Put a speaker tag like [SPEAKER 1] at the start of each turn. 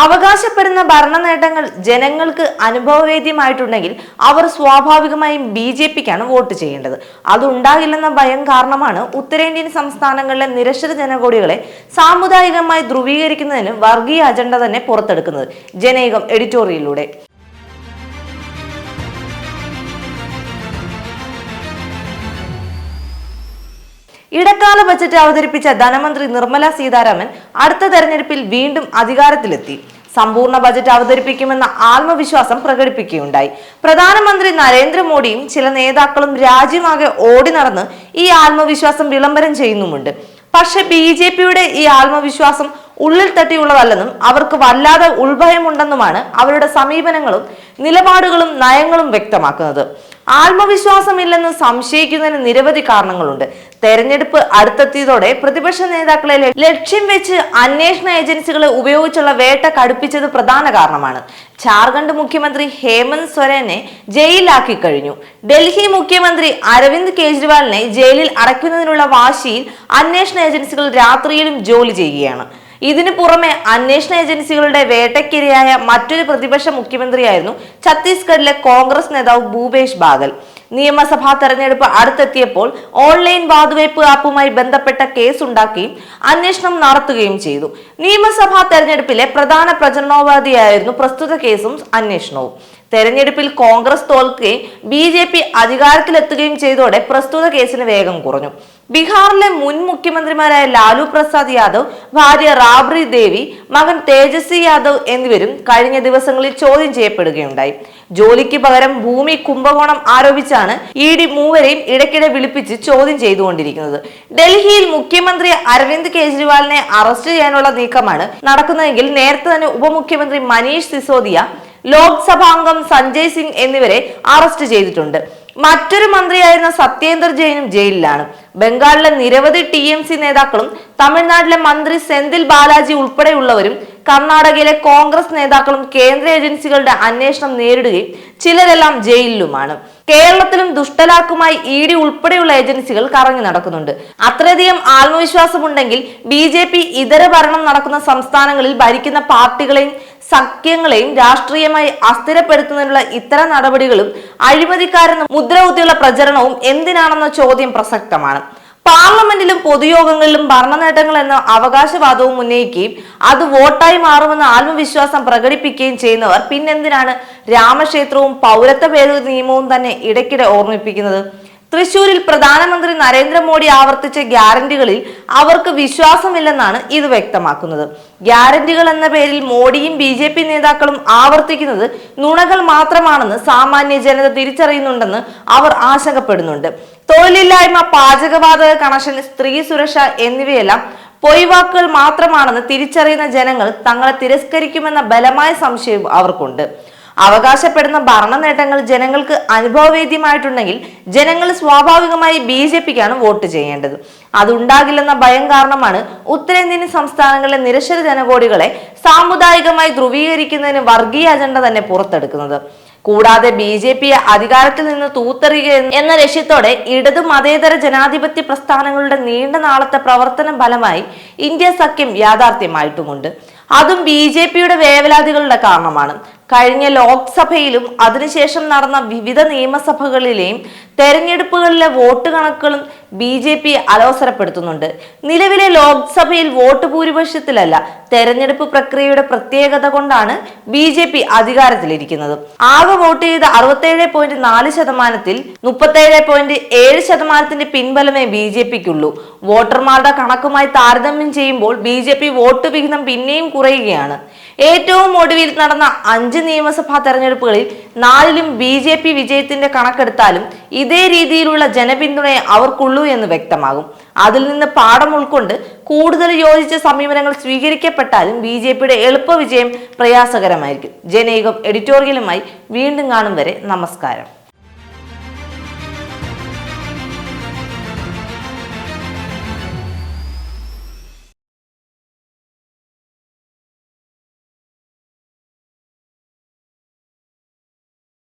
[SPEAKER 1] അവകാശപ്പെടുന്ന ഭരണ നേട്ടങ്ങൾ ജനങ്ങൾക്ക് അനുഭവവേദ്യമായിട്ടുണ്ടെങ്കിൽ അവർ സ്വാഭാവികമായും ബി ജെ പിക്കാണ് വോട്ട് ചെയ്യേണ്ടത്. അതുണ്ടാകില്ലെന്ന ഭയം കാരണമാണ് ഉത്തരേന്ത്യൻ സംസ്ഥാനങ്ങളിലെ നിരക്ഷര ജനകോടികളെ സാമുദായികമായി ധ്രുവീകരിക്കുന്നതിന് വർഗീയ അജണ്ട തന്നെ പുറത്തെടുക്കുന്നത്. ജനൈകം എഡിറ്റോറിയലിലൂടെ. ഇടക്കാല ബജറ്റ് അവതരിപ്പിച്ച ധനമന്ത്രി നിർമ്മല സീതാരാമൻ അടുത്ത തെരഞ്ഞെടുപ്പിൽ വീണ്ടും അധികാരത്തിലെത്തി. സമ്പൂർണ ബജറ്റ് അവതരിപ്പിക്കുമെന്ന ആത്മവിശ്വാസം പ്രകടിപ്പിക്കുകയുണ്ടായി. പ്രധാനമന്ത്രി നരേന്ദ്രമോദിയും ചില നേതാക്കളും രാജ്യമാകെ ഓടി നടന്ന് ഈ ആത്മവിശ്വാസം വിളംബരം ചെയ്യുന്നുമുണ്ട്. പക്ഷെ ബി ജെ പിയുടെ ഈ ആത്മവിശ്വാസം ഉള്ളിൽ തട്ടിയുള്ളതല്ലെന്നും അവർക്ക് വല്ലാതെ ഉൾഭയമുണ്ടെന്നുമാണ് അവരുടെ സമീപനങ്ങളും നിലപാടുകളും നയങ്ങളും വ്യക്തമാക്കുന്നത്. ആത്മവിശ്വാസമില്ലെന്ന് സംശയിക്കുന്നതിന് നിരവധി കാരണങ്ങളുണ്ട്. തെരഞ്ഞെടുപ്പ് അടുത്തെത്തിയതോടെ പ്രതിപക്ഷ നേതാക്കളെ ലക്ഷ്യം വെച്ച് അന്വേഷണ ഏജൻസികളെ ഉപയോഗിച്ചുള്ള വേട്ട കടുപ്പിച്ചത് പ്രധാന കാരണമാണ്. ജാർഖണ്ഡ് മുഖ്യമന്ത്രി ഹേമന്ത് സൊരനെ ജയിലിലാക്കി കഴിഞ്ഞു. ഡൽഹി മുഖ്യമന്ത്രി അരവിന്ദ് കെജ്രിവാളിനെ ജയിലിൽ അടയ്ക്കുന്നതിനുള്ള വാശിയിൽ അന്വേഷണ ഏജൻസികൾ രാത്രിയിലും ജോലി ചെയ്യുകയാണ്. ഇതിനു പുറമെ അന്വേഷണ ഏജൻസികളുടെ വേട്ടയ്ക്കിരയായ മറ്റൊരു പ്രതിപക്ഷ മുഖ്യമന്ത്രിയായിരുന്നു ഛത്തീസ്ഗഡിലെ കോൺഗ്രസ് നേതാവ് ഭൂപേഷ് ബാഗൽ. നിയമസഭാ തെരഞ്ഞെടുപ്പ് അടുത്തെത്തിയപ്പോൾ ഓൺലൈൻ വാതുവയ്പ് ആപ്പുമായി ബന്ധപ്പെട്ട കേസ് ഉണ്ടാക്കുകയും അന്വേഷണം നടത്തുകയും ചെയ്തു. നിയമസഭാ തെരഞ്ഞെടുപ്പിലെ പ്രധാന പ്രചരണോപാധിയായിരുന്നു പ്രസ്തുത കേസും അന്വേഷണവും. തെരഞ്ഞെടുപ്പിൽ കോൺഗ്രസ് തോൽക്കുകയും ബി ജെ പി അധികാരത്തിലെത്തുകയും ചെയ്തോടെ പ്രസ്തുത കേസിന് വേഗം കുറഞ്ഞു. ബീഹാറിലെ മുൻ മുഖ്യമന്ത്രിമാരായ ലാലു പ്രസാദ് യാദവ് ഭാര്യ റാബ്രി ദേവി മകൻ തേജസ്വി യാദവ് എന്നിവരും കഴിഞ്ഞ ദിവസങ്ങളിൽ ചോദ്യം ചെയ്യപ്പെടുകയുണ്ടായി. ജോലിക്ക് പകരം ഭൂമി കുംഭകോണം ആരോപിച്ചാണ് ഇ ഡി മൂവരെയും ഇടയ്ക്കിടെ വിളിപ്പിച്ച് ചോദ്യം ചെയ്തുകൊണ്ടിരിക്കുന്നത്. ഡൽഹിയിൽ മുഖ്യമന്ത്രി അരവിന്ദ് കെജ്രിവാളിനെ അറസ്റ്റ് ചെയ്യാനുള്ള നീക്കമാണ് നടക്കുന്നതെങ്കിൽ നേരത്തെ തന്നെ ഉപമുഖ്യമന്ത്രി മനീഷ് സിസോദിയ ലോക്സഭാംഗം സഞ്ജയ് സിംഗ് എന്നിവരെ അറസ്റ്റ് ചെയ്തിട്ടുണ്ട്. മറ്റൊരു മന്ത്രിയായിരുന്ന സത്യേന്ദർ ജെയിനും ജയിലിലാണ്. ബംഗാളിലെ നിരവധി ടി എം സി നേതാക്കളും തമിഴ്നാട്ടിലെ മന്ത്രി സെന്തിൽ ബാലാജി ഉൾപ്പെടെയുള്ളവരും കർണാടകയിലെ കോൺഗ്രസ് നേതാക്കളും കേന്ദ്ര ഏജൻസികളുടെ അന്വേഷണം നേരിടുകയും ചിലരെല്ലാം ജയിലിലുമാണ്. കേരളത്തിലും ദുഷ്ടലാക്കുമായി ഇ ഡി ഉൾപ്പെടെയുള്ള ഏജൻസികൾ കറങ്ങി നടക്കുന്നുണ്ട്. അത്രയധികം ആത്മവിശ്വാസമുണ്ടെങ്കിൽ ബി ജെ പി ഇതര ഭരണം നടക്കുന്ന സംസ്ഥാനങ്ങളിൽ ഭരിക്കുന്ന പാർട്ടികളെയും സഖ്യങ്ങളെയും രാഷ്ട്രീയമായി അസ്ഥിരപ്പെടുത്തുന്നതിനുള്ള ഇത്തരം നടപടികളും അഴിമതിക്കാരെന്ന് മുദ്രകുത്തിയുള്ള പ്രചരണവും എന്തിനാണെന്ന ചോദ്യം പ്രസക്തമാണ്. പാർലമെന്റിലും പൊതുയോഗങ്ങളിലും ഭരണ നേട്ടങ്ങൾ എന്ന അവകാശവാദവും ഉന്നയിക്കുകയും അത് വോട്ടായി മാറുമെന്ന ആത്മവിശ്വാസം പ്രകടിപ്പിക്കുകയും ചെയ്യുന്നവർ പിന്നെന്തിനാണ് രാമക്ഷേത്രവും പൗരത്വ ഭേദഗതി നിയമവും തന്നെ ഇടയ്ക്കിടെ ഓർമ്മിപ്പിക്കുന്നത്? തൃശൂരിൽ പ്രധാനമന്ത്രി നരേന്ദ്രമോദി ആവർത്തിച്ച ഗ്യാരണ്ടികളിൽ അവർക്ക് വിശ്വാസമില്ലെന്നാണ് ഇത് വ്യക്തമാക്കുന്നത്. ഗ്യാരണ്ടികൾ എന്ന പേരിൽ മോഡിയും ബി ജെ പി നേതാക്കളും ആവർത്തിക്കുന്നത് നുണകൾ മാത്രമാണെന്ന് സാമാന്യ ജനത തിരിച്ചറിയുന്നുണ്ടെന്ന് അവർ ആശങ്കപ്പെടുന്നുണ്ട്. തൊഴിലില്ലായ്മ പാചകവാതക കണക്ഷൻ സ്ത്രീ സുരക്ഷ എന്നിവയെല്ലാം പൊയ്വാക്കുകൾ മാത്രമാണെന്ന് തിരിച്ചറിയുന്ന ജനങ്ങൾ തങ്ങളെ തിരസ്കരിക്കുമെന്ന ബലമായ സംശയം അവർക്കുണ്ട്. അവകാശപ്പെടുന്ന ഭരണ നേട്ടങ്ങൾ ജനങ്ങൾക്ക് അനുഭവവേദ്യമായിട്ടുണ്ടെങ്കിൽ ജനങ്ങൾ സ്വാഭാവികമായി ബി ജെ പിക്കാണ് വോട്ട് ചെയ്യേണ്ടത്. അതുണ്ടാകില്ലെന്ന ഭയം കാരണമാണ് ഉത്തരേന്ത്യൻ സംസ്ഥാനങ്ങളിലെ നിരക്ഷര ജനകോടികളെ സാമുദായികമായി ധ്രുവീകരിക്കുന്നതിന് വർഗീയ അജണ്ട തന്നെ പുറത്തെടുക്കുന്നത്. കൂടാതെ ബി ജെ പിയെ അധികാരത്തിൽ നിന്ന് തൂത്തെറിയുക എന്ന ലക്ഷ്യത്തോടെ ഇടതു മതേതര ജനാധിപത്യ പ്രസ്ഥാനങ്ങളുടെ നീണ്ട നാളത്തെ പ്രവർത്തന ഫലമായി ഇന്ത്യ സഖ്യം യാഥാർത്ഥ്യമായിട്ടുമുണ്ട്. അതും ബി ജെ പിയുടെ വേവലാതികളുടെ കാരണമാണ്. കഴിഞ്ഞ ലോക്സഭയിലും അതിനുശേഷം നടന്ന വിവിധ നിയമസഭകളിലെയും തെരഞ്ഞെടുപ്പുകളിലെ വോട്ട് കണക്കുകളും ബി ജെ പി അലോസരപ്പെടുത്തുന്നുണ്ട്. നിലവിലെ ലോക്സഭയിൽ വോട്ട് ഭൂരിപക്ഷത്തിലല്ല തെരഞ്ഞെടുപ്പ് പ്രക്രിയയുടെ പ്രത്യേകത കൊണ്ടാണ് ബി ജെ പി അധികാരത്തിലിരിക്കുന്നത്. ആകെ വോട്ട് ചെയ്ത അറുപത്തേഴ് പോയിന്റ് നാല് ശതമാനത്തിൽ മുപ്പത്തേഴ് പോയിന്റ് ഏഴ് ശതമാനത്തിന്റെ പിൻബലമേ ബി ജെ പിക്കുള്ളൂ. വോട്ടർമാരുടെ കണക്കുമായി താരതമ്യം ചെയ്യുമ്പോൾ ബി ജെ പി വോട്ട് വിഹിതം പിന്നെയും കുറയുകയാണ്. ഏറ്റവും ഒടുവിൽ നടന്ന അഞ്ച് നിയമസഭാ തെരഞ്ഞെടുപ്പുകളിൽ നാലിലും ബി ജെ പി വിജയത്തിന്റെ കണക്കെടുത്താലും ഇതേ രീതിയിലുള്ള ജനപിന്തുണയെ അവർക്കുള്ളൂ എന്ന് വ്യക്തമാകും. അതിൽ നിന്ന് പാഠം ഉൾക്കൊണ്ട് കൂടുതൽ യോജിച്ച സമീപനങ്ങൾ സ്വീകരിക്കപ്പെട്ടാലും ബി ജെ പിയുടെ എളുപ്പ വിജയം പ്രയാസകരമായിരിക്കും. ജനയുഗം എഡിറ്റോറിയലുമായി വീണ്ടും കാണും വരെ. നമസ്കാരം.